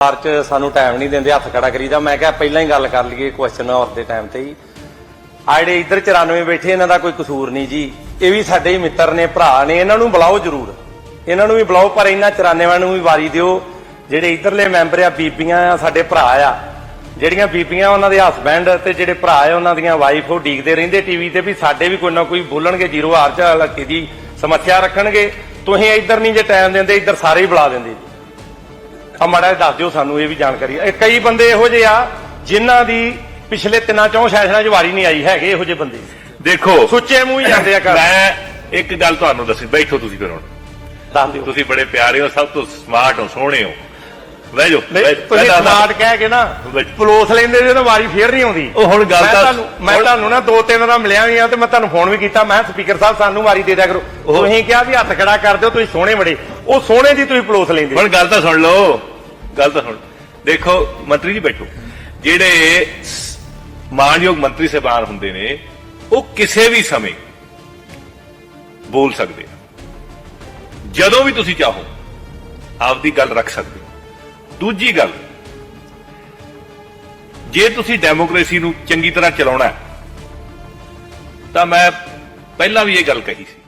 ਕਾਰ ਚ ਸਾਨੂੰ ਟਾਈਮ ਨਹੀਂ ਦਿੰਦੇ, ਹੱਥ ਖੜਾ ਕਰੀਦਾ। ਮੈਂ ਕਿਹਾ ਪਹਿਲਾਂ ਹੀ ਗੱਲ ਕਰ ਲਈਏ ਕੁਐਸਚਨ ਔਰ ਦੇ ਟਾਈਮ ਤੇ ਹੀ ਆ ਜਿਹੜੇ ਇੱਧਰ 94 ਬੈਠੇ, ਇਹਨਾਂ ਦਾ ਕੋਈ ਕਸੂਰ ਨਹੀਂ ਜੀ। ਇਹ ਵੀ ਸਾਡੇ ਹੀ ਮਿੱਤਰ ਨੇ, ਭਰਾ ਨੇ, ਇਹਨਾਂ ਨੂੰ ਬੁਲਾਓ ਜ਼ਰੂਰ। ਇਹਨਾਂ ਨੂੰ ਵੀ ਬੁਲਾਓ, ਪਰ ਇਹਨਾਂ 94 ਨੂੰ ਵੀ ਵਾਰੀ ਦਿਓ। ਜਿਹੜੇ ਇੱਧਰਲੇ ਮੈਂਬਰ ਆ, ਬੀਬੀਆਂ ਆ, ਸਾਡੇ ਭਰਾ ਆ। ਜਿਹੜੀਆਂ ਬੀਬੀਆਂ ਉਹਨਾਂ ਦੇ ਹਸਬੈਂਡ ਤੇ ਜਿਹੜੇ ਭਰਾ ਆ, ਉਹਨਾਂ ਦੀਆਂ ਵਾਈਫ ਉਹ ਡੀਕਦੇ ਰਹਿੰਦੇ ਟੀਵੀ ਤੇ ਵੀ ਸਾਡੇ ਵੀ ਕੋਈ ਨਾ ਕੋਈ ਬੋਲਣਗੇ, ਜ਼ੀਰੋ ਹਾਰ ਚ ਇਲਾਕੇ ਦੀ ਸਮੱਸਿਆ ਰੱਖਣਗੇ। ਤੁਸੀਂ ਇੱਧਰ ਨਹੀਂ ਜੇ ਟਾਈਮ ਦਿੰਦੇ, ਇੱਧਰ ਸਾਰੇ ਹੀ ਬੁਲਾ ਦਿੰਦੇ ਜੀ। ਆ ਮਾੜਾ ਦੱਸ ਦਿਓ ਸਾਨੂੰ ਇਹ ਵੀ ਜਾਣਕਾਰੀ। ਇਹ ਕਈ ਬੰਦੇ ਇਹੋ ਜਿਹੇ ਆ ਜਿਨ੍ਹਾਂ ਦੀ ਪਿਛਲੇ ਤਿੰਨਾਂ ਚੌਂ ਸੈਸ਼ਨਾਂ 'ਚ ਵਾਰੀ ਨਹੀਂ ਆਈ ਹੈਗੇ ਇਹੋ ਜਿਹੇ ਬੰਦੇ। ਦੇਖੋ ਸੁੱਚੇ ਮੂੰਹ ਹੀ ਜਾਂਦੇ ਆ ਕਰ ਮੈਂ ਇੱਕ ਗੱਲ ਤੁਹਾਨੂੰ ਦੱਸੀ ਬੈਠੋ ਤੁਸੀਂ ਫਿਰ ਹੁਣ। ਦੱਸ ਦਿਓ। ਤੁਸੀਂ ਬੜੇ ਪਿਆਰੇ ਹੋ ਸਭ ਤੋਂ ਸਮਾਰਟ ਹੋ ਸੋਹਣੇ ਹੋ। ਬਹਿ ਜਾਓ ਨਹੀਂ ਬਹਿ- ਤੁਸੀਂ ਮੈਂ ਦੱਸਦਾ। ਸਮਾਰਟ ਕਹਿ ਕੇ ਨਾ ਬੈਠ। ਪਲੋਸ ਲੈਂਦੇ ਜੇ ਤਾਂ ਵਾਰੀ ਫੇਰ ਨਹੀਂ ਆਉਂਦੀ। ਉਹ ਹੁਣ ਗੱਲ ਮੈਂ ਤਾਂ- ਤੁਹਾਨੂੰ ਮੈਂ ਹੁਣ- ਤੁਹਾਨੂੰ ਨਾ ਦੋ ਤਿੰਨ ਵਾਰ ਮਿਲਿਆ ਵੀ ਆ ਤੇ ਮੈਂ ਤੁਹਾਨੂੰ ਫੋਨ ਵੀ ਕੀਤਾ ਮੈਂ ਸਪੀਕਰ ਸਾਹਿਬ ਸਾਨੂੰ ਵਾਰੀ ਦੇ ਦਿਆ ਕਰੋ। ਉਹ- ਤੁਸੀਂ ਕਿਹਾ ਵੀ ਹੱਥ ਖੜਾ ਕਰ ਦਿਓ ਤੁਸੀਂ ਸੋਹਣੇ ਬੜੇ। ਉਹ ਸੋਹਣੇ ਦੀ ਤੁਸੀਂ ਪਲੋਸ ਲੈਂਦੇ। ਹੁਣ ਗੱਲ ਤਾਂ ਸੁਣ ਲਓ। ਗੱਲ ਤਾਂ ਸੁਣ ਦੇਖੋ, ਮੰਤਰੀ ਜੀ ਬੈਠੋ। ਜਿਹੜੇ ਮਾਨਯੋਗ ਮੰਤਰੀ ਸਾਹਿਬਾਨ ਹੁੰਦੇ ਨੇ, ਉਹ ਕਿਸੇ ਵੀ ਸਮੇਂ ਬੋਲ ਸਕਦੇ ਆ। ਜਦੋਂ ਵੀ ਤੁਸੀਂ ਚਾਹੋ, ਆਪਦੀ ਗੱਲ ਰੱਖ ਸਕਦੇ ਹੋ। ਦੂਜੀ ਗੱਲ, ਜੇ ਤੁਸੀਂ ਡੈਮੋਕ੍ਰੇਸੀ ਨੂੰ ਚੰਗੀ ਤਰ੍ਹਾਂ ਚਲਾਉਣਾ ਤਾਂ ਮੈਂ ਪਹਿਲਾਂ ਵੀ ਇਹ ਗੱਲ ਕਹੀ ਸੀ।